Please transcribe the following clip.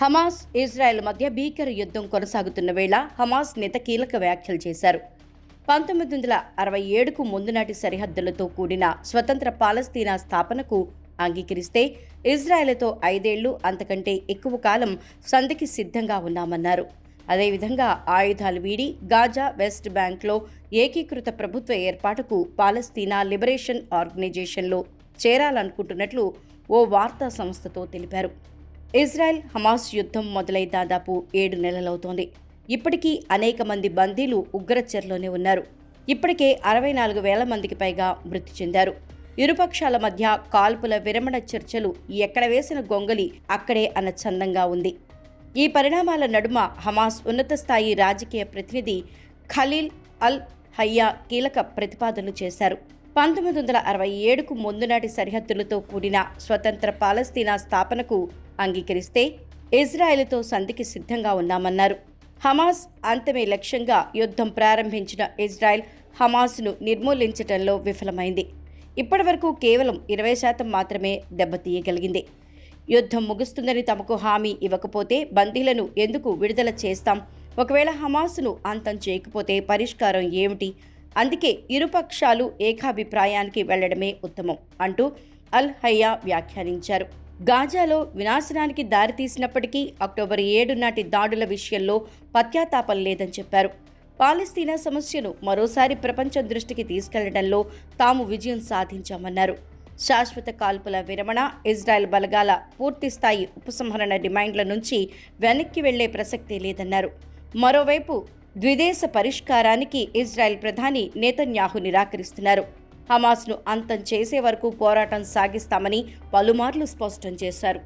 Hamas Israel మధ్య భీకర యుద్ధం కొనసాగుతున్న వేళ హమాస్ నేత కీలక వ్యాఖ్యలు చేశారు. పంతొమ్మిది వందల అరవై ఏడుకు ముందు నాటి సరిహద్దులతో కూడిన స్వతంత్ర పాలస్తీనా స్థాపనకు అంగీకరిస్తే ఇజ్రాయెల్తో ఐదేళ్ళు అంతకంటే ఎక్కువ కాలం సంధికి సిద్ధంగా ఉన్నామన్నారు. అదేవిధంగా ఆయుధాలు వీడి గాజా వెస్ట్ బ్యాంక్లో ఏకీకృత ప్రభుత్వ ఏర్పాటుకు పాలస్తీనా లిబరేషన్ ఆర్గనైజేషన్లో చేరాలనుకుంటున్నట్లు ఓ వార్తా సంస్థతో తెలిపారు. ఇజ్రాయెల్ హమాస్ యుద్ధం మొదలై దాదాపు ఏడు నెలలవుతోంది. ఇప్పటికీ అనేక మంది బందీలు ఉగ్రచర్లోనే ఉన్నారు. ఇప్పటికే అరవై నాలుగు వేల మందికి పైగా మృతి చెందారు. ఇరుపక్షాల మధ్య కాల్పుల విరమణ చర్చలు ఎక్కడ వేసిన గొంగలి అక్కడే అన్న చందంగా ఉంది. ఈ పరిణామాల నడుమ హమాస్ ఉన్నత స్థాయి రాజకీయ ప్రతినిధి ఖలీల్ అల్ హయ్యా కీలక ప్రతిపాదనలు చేశారు. పంతొమ్మిది వందల అరవై ఏడుకు ముందునాటి సరిహద్దులతో కూడిన స్వతంత్ర పాలస్తీనా స్థాపనకు అంగీకరిస్తే ఇజ్రాయెల్తో సంధికి సిద్ధంగా ఉన్నామన్నారు. హమాస్ అంతమే లక్ష్యంగా యుద్ధం ప్రారంభించిన ఇజ్రాయెల్ హమాస్ను నిర్మూలించడంలో విఫలమైంది. ఇప్పటివరకు కేవలం ఇరవై శాతం మాత్రమే దెబ్బతీయగలిగింది. యుద్ధం ముగుస్తుందని తమకు హామీ ఇవ్వకపోతే బందీలను ఎందుకు విడుదల చేస్తాం? ఒకవేళ హమాస్ను అంతం చేయకపోతే పరిష్కారం ఏమిటి? అందుకే ఇరుపక్షాలు ఏకాభిప్రాయానికి వెళ్ళడమే ఉత్తమం అంటూ అల్ హయ్యా వ్యాఖ్యానించారు. గాజాలో వినాశనానికి దారితీసినప్పటికీ అక్టోబర్ ఏడు నాటి దాడుల విషయంలో పత్యాతాపం లేదని చెప్పారు. పాలస్తీనా సమస్యను మరోసారి ప్రపంచం దృష్టికి తీసుకెళ్ళడంలో తాము విజయం సాధించామన్నారు. శాశ్వత కాల్పుల విరమణ ఇజ్రాయెల్ బలగాల పూర్తిస్థాయి ఉపసంహరణ డిమాండ్ల నుంచి వెనక్కి వెళ్ళే ప్రసక్తే లేదన్నారు. మరోవైపు ద్విదేశ పరిష్కారానికి ఇజ్రాయెల్ ప్రధాని నేతన్యాహు నిరాకరిస్తున్నారు. హమాస్ను అంతం చేసే వరకు పోరాటం సాగిస్తామని పలుమార్లు స్పష్టం చేశారు.